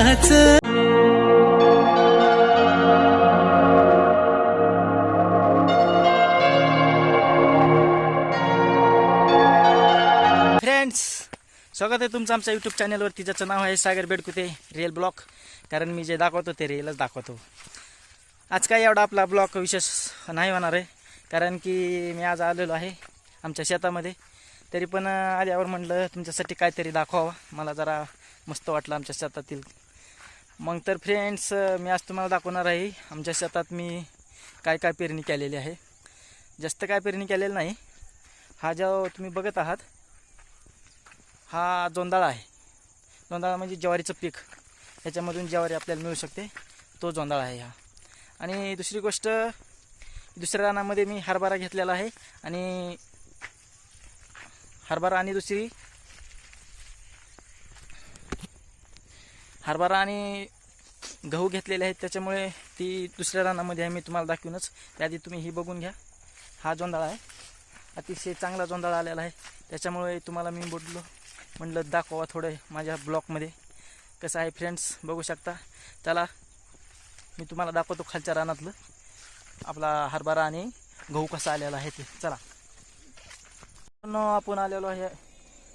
Friends स्वागत आहे तुमचं आमच्या यूट्यूब चॅनलवरती ज्याचं नाव आहे सागर बेडकुते रिअल ब्लॉग कारण मी जे दाखवतो ते रिअलच दाखवतो. आज काय एवढा आपला ब्लॉग विशेष नाही होणार आहे. कारण की मी आज आलेलो आहे आमच्या शेतामध्ये. तरी पण आल्यावर म्हटलं तुमच्यासाठी काहीतरी दाखवावं. मला जरा मस्त वाटलं आमच्या शेतातील मग तर फ्रेंड्स मी आज तुम्हाला दाखवणार आहे आमच्या शेतात मी काय काय पेरणी केलेली आहे. जास्त काय पेरणी केलेली नाही. हा जो तुम्ही बघत आहात हा जोंदाळा आहे. जोंदाळा म्हणजे ज्वारीचं पीक. ह्याच्यामधून ज्वारी आपल्याला मिळू शकते. तो जोंदाळा आहे हा. आणि दुसरी गोष्ट दुसऱ्या रानामध्ये मी हरभरा घेतलेला आहे आणि हरभरा आणि दुसरी हरभरा आणि गहू घेतलेले आहेत त्याच्यामुळे ती दुसऱ्या रानामध्ये आहे मी तुम्हाला दाखवूनच. त्याआधी तुम्ही ही बघून घ्या. हा जोंदाळा आहे. अतिशय चांगला जोंदाळा आलेला आहे. त्याच्यामुळे तुम्हाला मी बोललो म्हटलं दाखवा थोडं माझ्या ब्लॉकमध्ये. कसं आहे फ्रेंड्स बघू शकता. त्याला मी तुम्हाला दाखवतो खालच्या रानातलं. आपला हरभरा आणि गहू कसा आलेला आहे ते. चला. मित्रांनो, आपण आलेलो आहे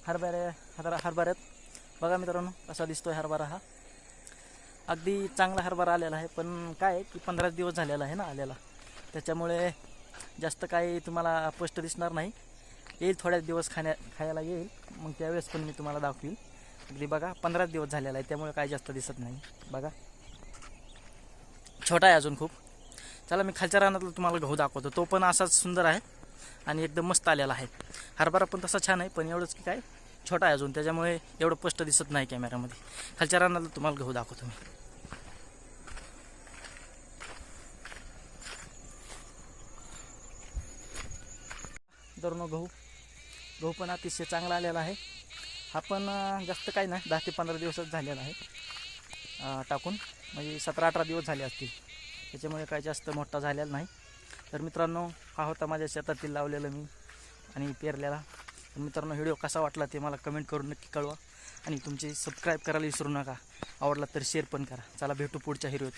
हरभऱ्या हरभरा हरभऱ्यात. बघा मित्रांनो कसा दिसतोय हरभरा हा. अगदी चांगला हरभरा आलेला आहे. पण काय आहे की पंधराच दिवस झालेला आहे ना आलेला. त्याच्यामुळे जास्त काही तुम्हाला स्पष्ट दिसणार नाही. येईल थोड्याच दिवस खाण्या खायला येईल. मग त्यावेळेस पण मी तुम्हाला दाखवील अगदी बघा पंधराच दिवस झालेला आहे. त्यामुळे काही जास्त दिसत नाही. बघा. छोटा आहे अजून खूप. चला मी खालच्या रानातलं तुम्हाला गहू दाखवतो. तो पण असाच सुंदर आहे आणि एकदम मस्त आलेला आहे. हरभरा पण तसा छान आहे पण एवढंच की काय छोटा आहे अजून त्याच्यामुळे एवढं स्पष्ट दिसत नाही कॅमेऱ्यामध्ये खालच्या रानाला तुम्हाला गहू दाखवतो मी. दरनो गहू. गहू पण अतिशय चांगला आलेला आहे. हा पण जास्त काही नाही दहा ते पंधरा दिवसच झालेला आहे. टाकून. म्हणजे सतरा अठरा दिवस झाले असतील. त्याच्यामुळे काही जास्त मोठा झालेला नाही. तर मित्रांनो हा होता माझ्या शेतातील लावलेलं मी आणि पेरलेला. मित्रांनो व्हिडिओ कसा वाटला ते मला कमेंट करून नक्की कळवा. आणि तुमचे सबस्क्राईब करायला विसरू नका. आवडला तर शेअर पण करा. चला भेटू पुढच्या हिरोत.